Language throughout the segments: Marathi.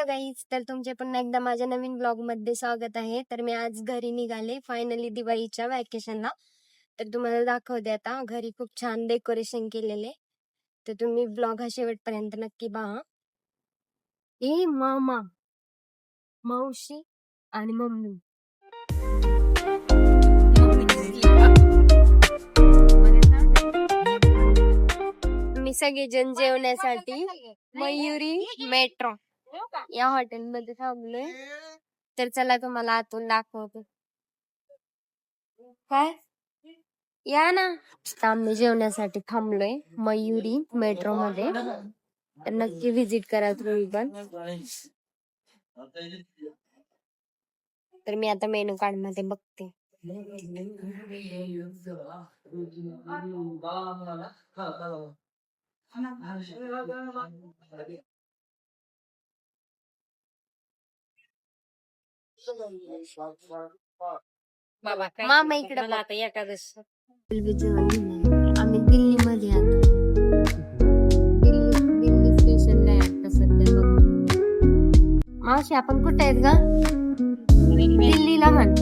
हॅलो गाईज तर तुमचे पुन्हा एकदा माझ्या नवीन ब्लॉगमध्ये स्वागत आहे. तर मी आज घरी निघाले. फायनली दिवाळीच्या वॅकेशनला तर तुम्हाला दाखवते आता. घरी खूप छान डेकोरेशन केलेले. तर तुम्ही ब्लॉग हा शेवटपर्यंत नक्की पहा. ए मामा. मावशी आणि मम्मी. मी सगळेजण जेवण्यासाठी मयुरी मेट्रो. या हॉटेलमध्ये थांबलोय. तर चला तुम्हाला आतून दाखवतो. काय? या ना. आम्ही जेवण्यासाठी थांबलोय मयुरी मेट्रो मध्ये तर नक्की व्हिजिट करा तुम्ही पण. तर मी आता मेनू कार्डमध्ये बघते. बाबा काय मामा इकडे मला आता एकादश. आम्ही दिल्लीमध्ये आता दिल्ली दिल्ली स्टेशनला आहे आता सध्या बघ मावशी आपण कुठे आहेत का दिल्लीला म्हण.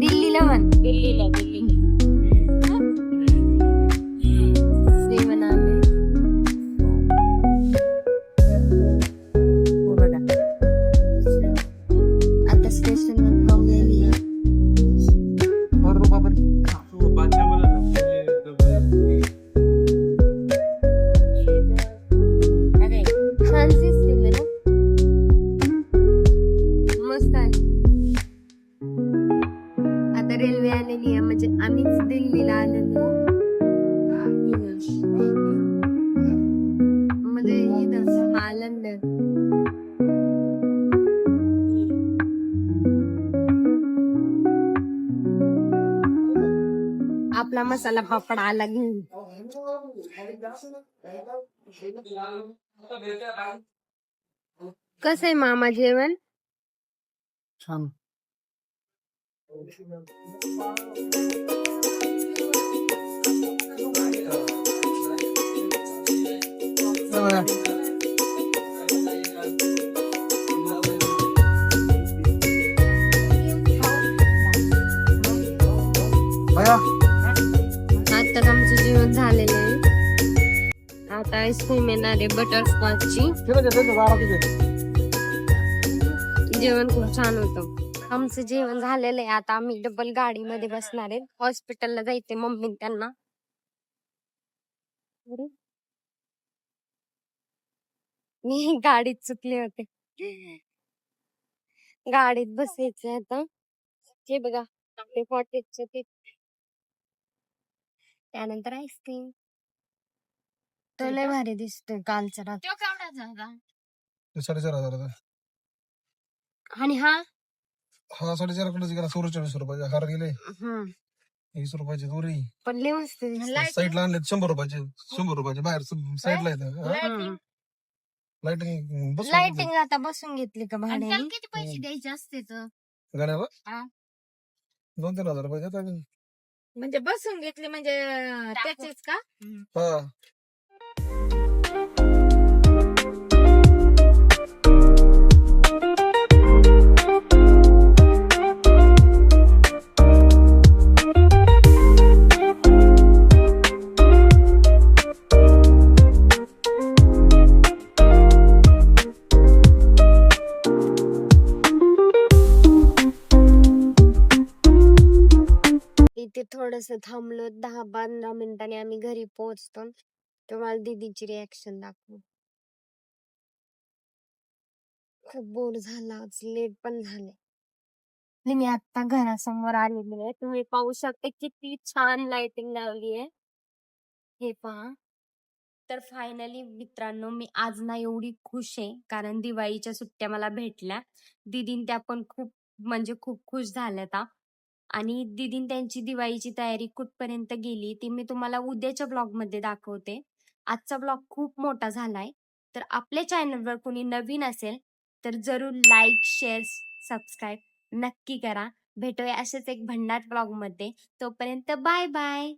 दिल्लीला म्हण. दिल्लीला दिल्ली. आता आलेली आहे. म्हणजे आम्हीच दिल्लीला आलेलो म्हणजे इथं आनंद. आपला मसाला पापड आला घेऊन. कस आहे मामा जेवण? छान. आताच आमचं जेवण झालेलं आहे. आता आईस्क्रीम येणार आहे बटरस्कॉचची जेवण खूप छान होतं. आमचं जेवण झालेलं आहे. आता आम्ही डबल गाडीमध्ये बसणार आहे. हॉस्पिटलला जायचे मम्मी त्यांना. मी गाडीत चुकले होते. गाडीत बसायचं आता. हे बघा आपले कॉटेजचं ते त्यानंतर आईस्क्रीम तो लय भारी दिसतोय कालचा रात तो ते आणि हा हा साडेचारकडे गेला चौवेचाळीस रुपयाचे हार गेले. हम्म. वीस रुपयाची दोरी. पण लय मस्त दिसतोय. साईडला आणले शंभर रुपयाचे शंभर रुपयाचे बाहेर साईडला येतं. हम्म. लाईटिंग बस लाइटिंग आता बसून घेतली का आणि त्याला भाड्याने किती पैसे द्यायचे असते तर? गाण्याला हा. दोन तीन हजार रुपये देतात. म्हणजे बसून घेतले म्हणजे त्याचेच का? हा. थोडस थांबलो दहा पंधरा मिनिटांनी आम्ही घरी पोहोचतो तुम्हाला दीदीची रिॲक्शन दाखवू. खूप बोर झाला लेट पण झाले. मी आता घरासमोर आलेली आहे. तुम्ही पाहू शकता किती छान लाइटिंग लावली आहे. हे पहा. तर फायनली मित्रांनो मी आज ना एवढी खुश आहे कारण दिवाळीच्या सुट्ट्या मला भेटल्या. दीदीन त्या पण खूप म्हणजे खूप खुश झाल्या आणि दीदीन त्यांची दिवाळीची तयारी कुठपर्यंत गेली ती मी तुम्हाला उद्याच्या ब्लॉगमध्ये दाखवते. आजचा ब्लॉग खूप मोठा झालाय. तर आपल्या चॅनलवर कोणी नवीन असेल तर जरूर लाईक शेअर सबस्क्राईब नक्की करा. भेटूया असेच एक भन्नाट ब्लॉगमध्ये तोपर्यंत बाय बाय.